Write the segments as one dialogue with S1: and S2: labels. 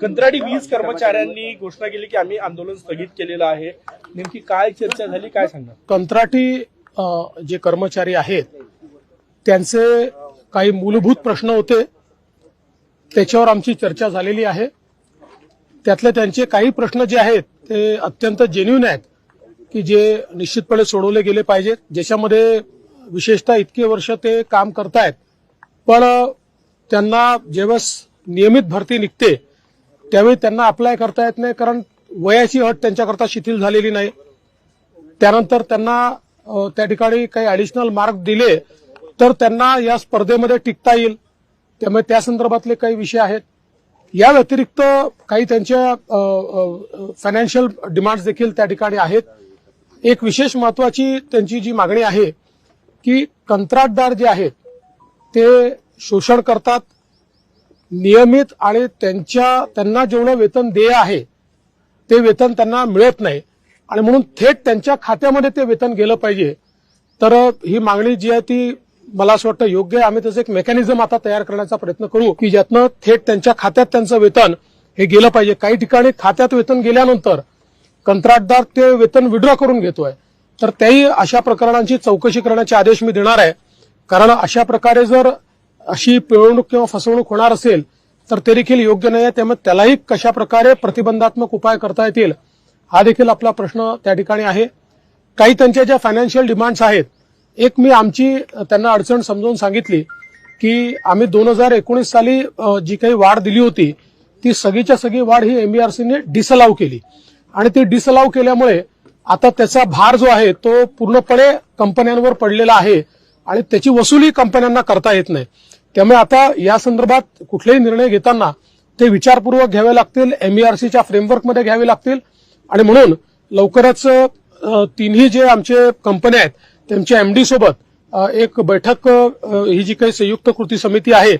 S1: कंत्राटी वीज कर्मचाऱ्यांनी घोषणा केली की आम्ही आंदोलन स्थगित केलेलं आहे. नेमकी काय चर्चा झाली काय सांगणार?
S2: कंत्राटी जे कर्मचारी आहेत त्यांचे काही मूलभूत प्रश्न होते. त्याच्यावर आमची चर्चा झालेली आहे. त्यातले त्यांचे काही प्रश्न जे आहेत ते अत्यंत जेन्युन आहेत की जे निश्चितपणे सोडवले गेले पाहिजेत ज्याच्यामध्ये विशेषतः इतके वर्ष ते काम करतायत. पण त्यांना जेव्हा नियमित भरती निघते त्यावेळी त्यांना अप्लाय करता येत नाही कारण वयाची अट त्यांच्याकरता शिथिल झालेली नाही. त्यानंतर त्यांना त्या ठिकाणी काही ऍडिशनल मार्क दिले तर त्यांना या स्पर्धेमध्ये टिकता येईल. त्यामुळे त्या संदर्भातले काही विषय आहेत. या व्यतिरिक्त काही त्यांच्या फायनान्शियल डिमांड्स देखील त्या ठिकाणी आहेत. एक विशेष महत्वाची त्यांची जी मागणी आहे की कंत्राटदार जे आहेत ते शोषण करतात. नियमित आणि त्यांच्या त्यांना जेवढं वेतन देय आहे ते वेतन त्यांना मिळत नाही. आणि म्हणून थेट त्यांच्या खात्यामध्ये ते वेतन गेलं पाहिजे. तर ही मागणी जी आहे ती मला असं वाटतं योग्य आहे. आम्ही त्याचं एक मेकॅनिझम आता तयार करण्याचा प्रयत्न करू की ज्यातनं थेट त्यांच्या खात्यात त्यांचं वेतन हे गेलं पाहिजे. काही ठिकाणी खात्यात वेतन गेल्यानंतर कंत्राटदार ते वेतन विड्रॉ करून घेतोय. तर त्याही अशा प्रकरणांची चौकशी करण्याचे आदेश मी देणार आहे. कारण अशा प्रकारे जर अशी पिळवणूक किंवा फसवणूक होणार असेल तर ते देखील योग्य नाही. आहे त्यामुळे त्यालाही कशा प्रकारे प्रतिबंधात्मक उपाय करता येतील हा देखील आपला प्रश्न त्या ठिकाणी आहे. काही त्यांच्या ज्या फायनान्शियल डिमांड्स आहेत एक मी आमची त्यांना अडचण समजावून सांगितली की आम्ही दोन हजार एकोणीस साली जी काही वाढ दिली होती ती सगळीच्या सगळी वाढ ही एमबीआरसीने डिसअलाव केली. आणि ती डिसअलाव केल्यामुळे आता त्याचा भार जो आहे तो पूर्णपणे कंपन्यांवर पडलेला आहे आणि त्याची वसुली कंपन्यांना करता येत नाही. त्यामुळे आता या संदर्भात कुठलेही निर्णय घेताना ते विचारपूर्वक घ्यावे लागतील एमईआरसीच्या फ्रेमवर्कमध्ये घ्यावे लागतील. आणि म्हणून लवकरच तिन्ही जे आमचे कंपन्या आहेत त्यांच्या एमडी सोबत एक बैठक ही जी काही संयुक्त कृती समिती आहे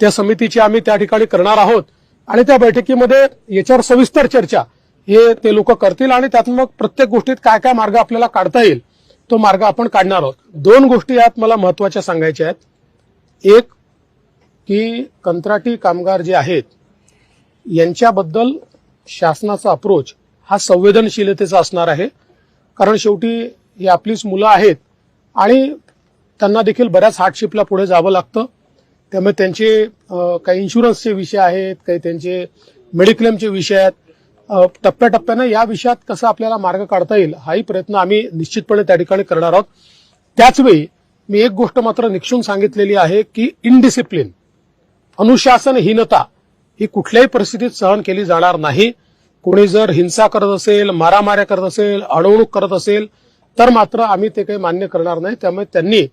S2: त्या समितीची आम्ही त्या ठिकाणी करणार आहोत. आणि त्या बैठकीमध्ये याच्यावर सविस्तर चर्चा हे ते लोक करतील आणि त्यातून मग प्रत्येक गोष्टीत काय काय मार्ग आपल्याला काढता येईल तो मार्ग आपण काढणार आहोत. दोन गोष्टी यात मला महत्त्वाच्या सांगायच्या आहेत. एक की कंत्राटी कामगार जे आहेत यांच्याबद्दल शासनाचा अप्रोच हा संवेदनशीलतेचा असणार आहे. कारण शेवटी ही आपलीच मुलं आहेत आणि त्यांना देखील बऱ्याच हार्डशिपला पुढे जावं लागतं. त्यामुळे त्यांचे काही इन्शुरन्सचे विषय आहेत काही त्यांचे मेडिक्लेमचे विषय आहेत. टप्प्याटप्प्यानं या विषयात कसा आपल्याला मार्ग काढता येईल हाही प्रयत्न आम्ही निश्चितपणे त्या ठिकाणी करणार आहोत. त्याचवेळी मी एक गोष्ट मात्र निक्षून सांगितलेली आहे की इनडिसिप्लिन अनुशासनहीनता ही कुठल्याही परिस्थितीत सहन केली जाणार नाही. कोणी जर हिंसा करत असेल मारामाऱ्या करत असेल अडवणूक करत असेल तर मात्र आम्ही ते काही मान्य करणार नाही. त्यामुळे त्यांनी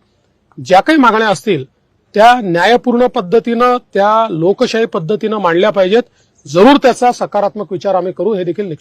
S2: ज्या काही मागण्या असतील त्या न्यायपूर्ण पद्धतीनं त्या लोकशाही पद्धतीनं मांडल्या पाहिजेत. जरूर त्याचा सकारात्मक विचार आम्ही करू. हे देखील